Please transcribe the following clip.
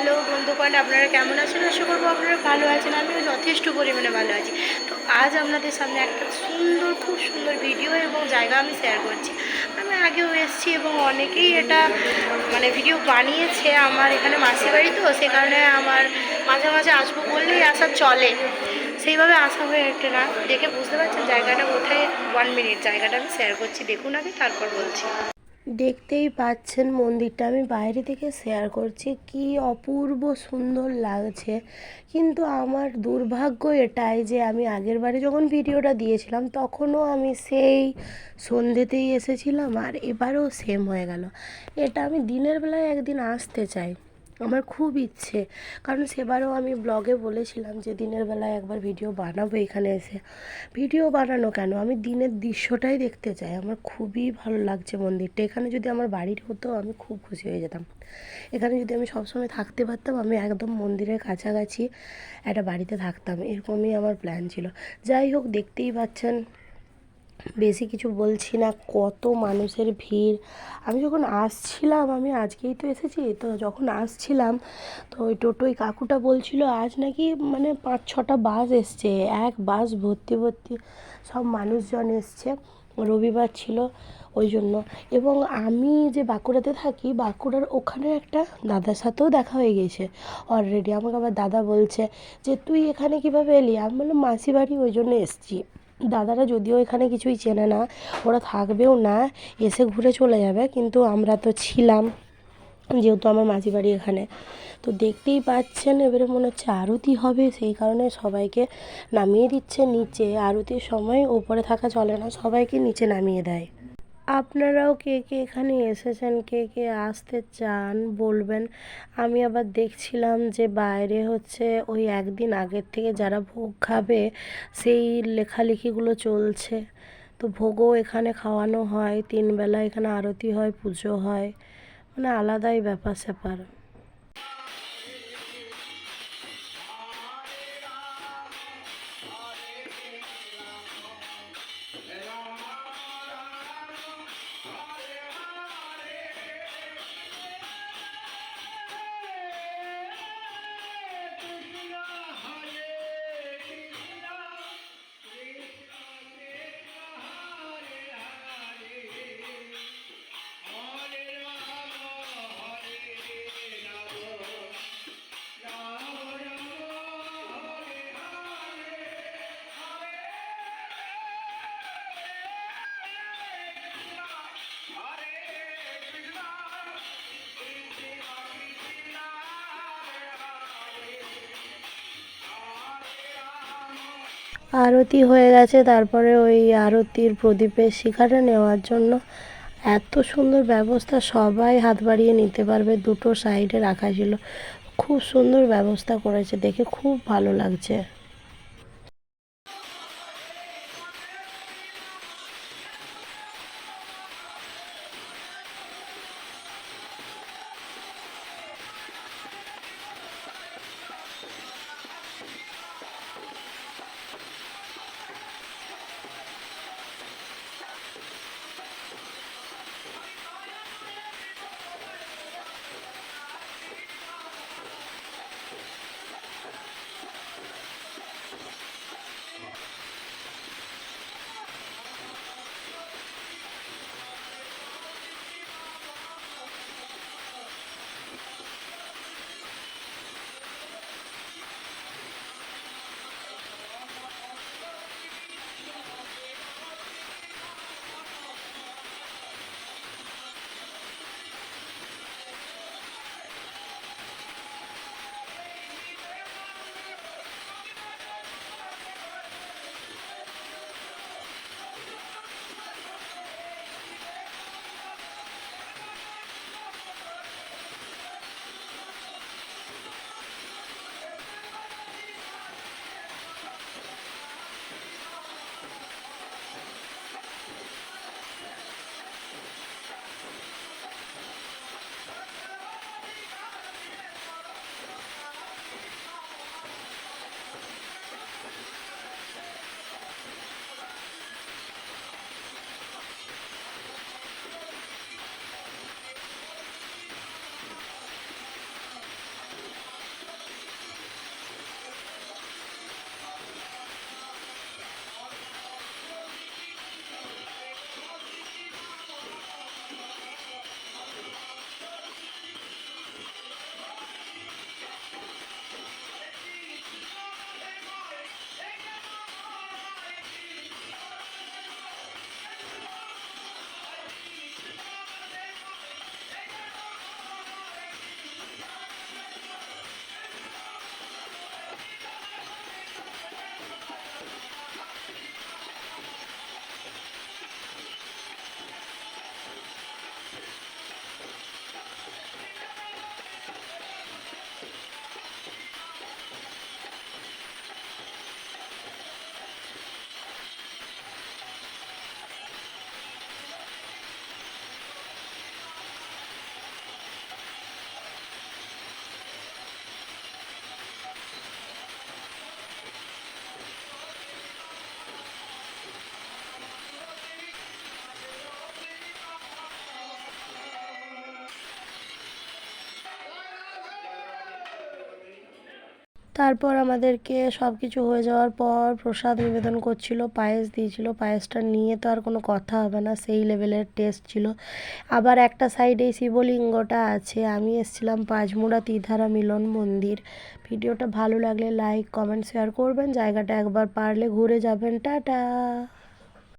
Hello বন্ধুগণ আপনারা কেমন আছেন? আশা করব আপনারা ভালো আছেন, আমিও যথেষ্ট পরিমাণে ভালো আছি। তো আজ আপনাদের সামনে একটা সুন্দর, খুব সুন্দর ভিডিও এবং জায়গা আমি শেয়ার করছি। আমি আগেও এসেছি এবং অনেকেই এটা মানে ভিডিও বানিয়েছে আমার এখানে মাসির বাড়ি তো, সে কারণে আমার মাঝে মাঝে আসব বললেই আসা চলে। সেইভাবে আসা হয়ে ওঠে না। দেখে বুঝতে পারছেন জায়গাটা কোথায়? ওয়ান মিনিট জায়গাটা আমি শেয়ার করছি। দেখুন আগে, তারপর বলছি। দেখতেই পাচ্ছেন মন্দিরটা। আমি বাইরে থেকে শেয়ার করছি, কি অপূর্ব সুন্দর লাগছে। কিন্তু আমার দুর্ভাগ্য এটাই যে আমি আগের বারে যখন ভিডিওটা দিয়েছিলাম, তখনও আমি সেই সন্ধ্যেতেই এসেছিলাম আর এবারেও সেম হয়ে গেল। এটা আমি দিনের বেলায় একদিন আসতে চাই। আমার খুব ইচ্ছে। কারণ সেবারও আমি ব্লগে বলেছিলাম যে দিনের বেলায় একবার ভিডিও বানাবো এখানে এসে। ভিডিও বানানো কেন? আমি দিনের দৃশ্যটাই দেখতে চাই। আমার খুবই ভালো লাগছে মন্দিরটা। এখানে যদি আমার বাড়ির হতো, আমি খুব খুশি হয়ে যেতাম। এখানে যদি আমি সবসময় থাকতে পারতাম, আমি একদম মন্দিরের কাছাকাছি একটা বাড়িতে থাকতাম। এরকমই আমার প্ল্যান ছিল। যাই হোক, দেখতেই পাচ্ছেন। বেশি কিছু বলছি না, কত মানুষের ভিড়। আমি যখন আসছিলাম, আমি আজকেই তো এসেছি, তো যখন আসছিলাম, তো ওই টোটোই কাকুটা বলছিল, আজ নাকি মানে পাঁচ ছটা বাস এসছে, এক বাস ভর্তি ভর্তি সব মানুষজন এসছে। রবিবার ছিল ওই জন্য। এবং আমি যে বাঁকুড়াতে থাকি, বাঁকুড়ার ওখানে একটা দাদার সাথেও দেখা হয়ে গেছে অলরেডি আমাকে আবার দাদা বলছে যে, তুই এখানে কীভাবে এলি? আমি বললাম মাসি বাড়ি ওই জন্য এসছি। দাদারা যদিও এখানে কিছুই চেনে না, ওরা থাকবেও না, এসে ঘুরে চলে যাবে, কিন্তু আমরা তো ছিলাম, যেহেতু আমার মাঝি বাড়ি এখানে। তো দেখতেই পাচ্ছেন, এবারে মনে হচ্ছে আরতি হবে, সেই কারণে সবাইকে নামিয়ে দিচ্ছে নিচে। আরতির সময় ওপরে থাকা চলে না, সবাইকে নিচে নামিয়ে দেয়। আপনারাও কে কে এখানে এসেছেন? কে কে আসতে চান? বলবেন। আমি আবার দেখছিলাম যে বাইরে হচ্ছে ওই একদিন আগের থেকে যারা ভোগ খাবে, সেই লেখালেখিগুলো চলছে। তো ভোগও এখানে খাওয়ানো হয়, তিনবেলা এখানে আরতি হয়, পুজো হয়। মানে আলাদাই ব্যাপার স্যাপার আরতি হয়ে গেছে। তারপরে ওই আরতির প্রদীপের শিখাটা নেওয়ার জন্য এত সুন্দর ব্যবস্থা সবাই হাত বাড়িয়ে নিতে পারবে। দুটো সাইডে রাখা ছিল খুব সুন্দর ব্যবস্থা করেছে। দেখে খুব ভালো লাগছে। তারপর আমাদেরকে সব কিছু হয়ে যাওয়ার পর প্রসাদ নিবেদন করছিল, পায়েস দিয়েছিল। পায়েসটা নিয়ে তো আর কোনো কথা হবে না, সেই লেভেলের টেস্ট ছিল। আবার একটা সাইডে শিবলিঙ্গটা আছে, আমি এসেছিলাম পাঁচমুড়া তিধারা মিলন মন্দির। ভিডিওটা ভালো লাগলে লাইক কমেন্ট শেয়ার করবেন। জায়গাটা একবার পারলে ঘুরে যাবেন। টাটা!